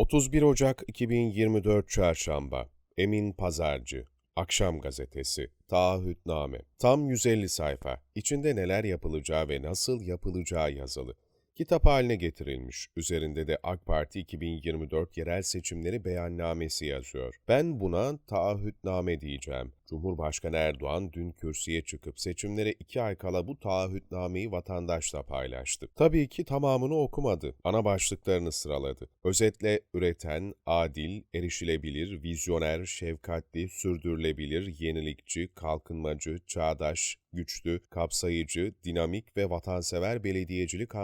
31 Ocak 2024 Çarşamba Emin Pazarcı Akşam Gazetesi Taahhütname Tam 150 sayfa İçinde neler yapılacağı ve nasıl yapılacağı yazılı. Kitap haline getirilmiş. Üzerinde de AK Parti 2024 yerel seçimleri beyannamesi yazıyor. Ben buna taahhütname diyeceğim. Cumhurbaşkanı Erdoğan dün kürsüye çıkıp seçimlere iki ay kala bu taahhütnameyi vatandaşla paylaştı. Tabii ki tamamını okumadı. Ana başlıklarını sıraladı. Özetle üreten, adil, erişilebilir, vizyoner, şefkatli, sürdürülebilir, yenilikçi, kalkınmacı, çağdaş, güçlü, kapsayıcı, dinamik ve vatansever belediyecilik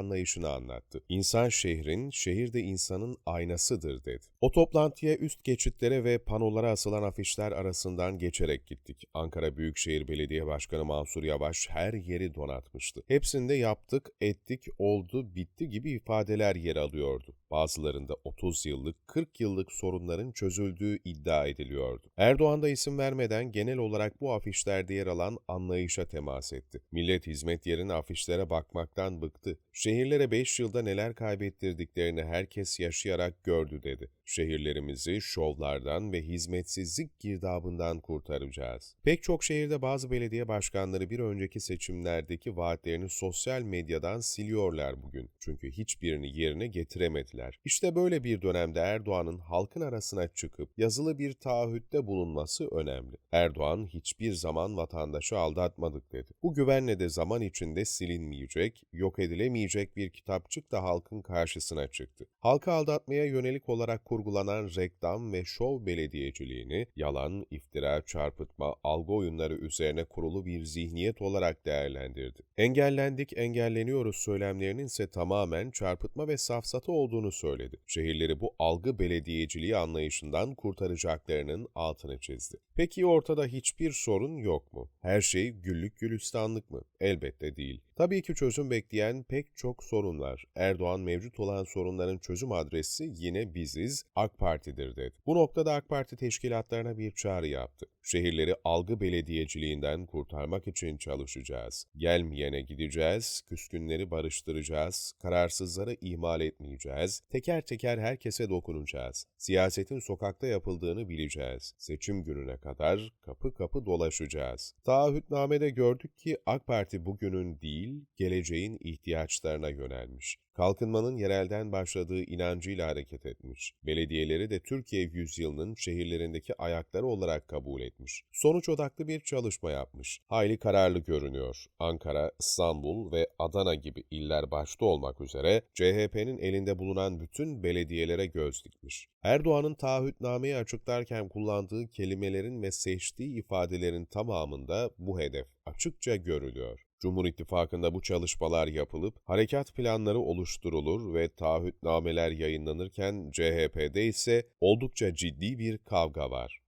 anlayışını anlattı. İnsan şehrin, şehir de insanın aynasıdır dedi. O toplantıya üst geçitlere ve panolara asılan afişler arasından geçerek gittik. Ankara Büyükşehir Belediye Başkanı Mansur Yavaş her yeri donatmıştı. Hepsinde yaptık, ettik, oldu, bitti gibi ifadeler yer alıyordu. Bazılarında 30 yıllık, 40 yıllık sorunların çözüldüğü iddia ediliyordu. Erdoğan da isim vermeden genel olarak bu afişlerde yer alan anlayışa temas etti. Millet hizmet yerine afişlere bakmaktan bıktı. Şehirlere 5 yılda neler kaybettirdiklerini herkes yaşayarak gördü dedi. Şehirlerimizi şovlardan ve hizmetsizlik girdabından kurtaracağız. Pek çok şehirde bazı belediye başkanları bir önceki seçimlerdeki vaatlerini sosyal medyadan siliyorlar bugün. Çünkü hiçbirini yerine getiremediler. İşte böyle bir dönemde Erdoğan'ın halkın arasına çıkıp yazılı bir taahhütte bulunması önemli. Erdoğan hiçbir zaman vatandaşı aldatmadık dedi. Bu güvenle de zaman içinde silinmeyecek, yok edilemeyecek bir kitapçık da halkın karşısına çıktı. Halkı aldatmaya yönelik olarak kurgulanan reklam ve şov belediyeciliğini yalan, iftira, çarpıtma, algı oyunları üzerine kurulu bir zihniyet olarak değerlendirdi. Engellendik, engelleniyoruz söylemlerinin ise tamamen çarpıtma ve safsata olduğunu söyledi. Şehirleri bu algı belediyeciliği anlayışından kurtaracaklarının altını çizdi. Peki ortada hiçbir sorun yok mu? Her şey güllük gülistanlık mı? Elbette değil. Tabii ki çözüm bekleyen pek çok sorun var. Erdoğan mevcut olan sorunların çözüm adresi yine biziz, AK Parti'dir dedi. Bu noktada AK Parti teşkilatlarına bir çağrı yaptı. Şehirleri algı belediyeciliğinden kurtarmak için çalışacağız. Gelmeyene gideceğiz, küskünleri barıştıracağız, kararsızları ihmal etmeyeceğiz, teker teker herkese dokunacağız. Siyasetin sokakta yapıldığını bileceğiz. Seçim gününe kadar kapı kapı dolaşacağız. Taahhütnamede gördük ki AK Parti bugünün değil, geleceğin ihtiyaçlarına yönelmiş. Kalkınmanın yerelden başladığı inancıyla hareket etmiş. Belediyeleri de Türkiye yüzyılının şehirlerindeki ayakları olarak kabul etmiş. Sonuç odaklı bir çalışma yapmış. Hayli kararlı görünüyor. Ankara, İstanbul ve Adana gibi iller başta olmak üzere CHP'nin elinde bulunan bütün belediyelere göz dikmiş. Erdoğan'ın taahhütnameyi açıklarken kullandığı kelimelerin ve seçtiği ifadelerin tamamında bu hedef açıkça görülüyor. Cumhur İttifakı'nda bu çalışmalar yapılıp harekat planları oluşturulur ve taahhütnameler yayınlanırken CHP'de ise oldukça ciddi bir kavga var.